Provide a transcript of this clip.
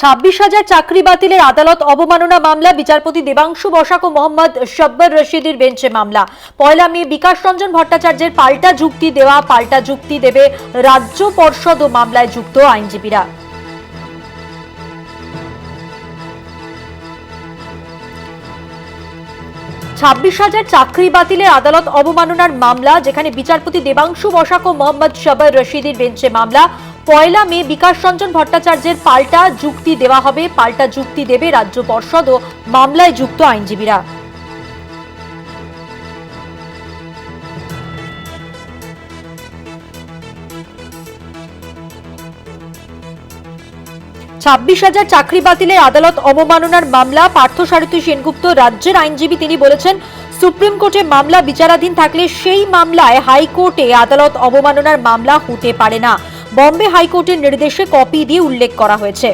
ছাব্বিশ হাজার চাকরি বাতিলের আদালত অবমাননা মামলা, বিচারপতি দেবাংশু বসাক ও মোহাম্মদ শব্বর রশিদের বেঞ্চে মামলা। পয়লা মে বিকাশ রঞ্জন ভট্টাচার্যের পাল্টা যুক্তি দেওয়া, পাল্টা যুক্তি দেবে রাজ্য পর্ষদ ও মামলায় যুক্ত আইনজীবীরা। ছাব্বিশ হাজার চাকরি বাতিলের আদালত অবমাননার মামলা, যেখানে বিচারপতি দেবাংশু বসাক ও মোহাম্মদ শবর রশিদের বেঞ্চে মামলা পয়লা মে বিকাশ রঞ্জন ভট্টাচার্যের পাল্টা যুক্তি দেওয়া হবে। পাল্টা যুক্তি দেবে রাজ্য পর্ষদ ও মামলায় যুক্ত আইনজীবীরা। ছাব্বিশ হাজার চাকরি বাতিলের আদালত অবমাননার মামলা। পার্থসারথী সেনগুপ্ত রাজ্যের আইনজীবী তিনি বলেছেন, সুপ্রিম কোর্টে মামলা বিচারাধীন থাকলে সেই মামলায় হাইকোর্টে আদালত অবমাননার মামলা হতে পারে না। বম্বে হাইকোর্টের নির্দেশে কপি দিয়ে উল্লেখ করা হয়েছে।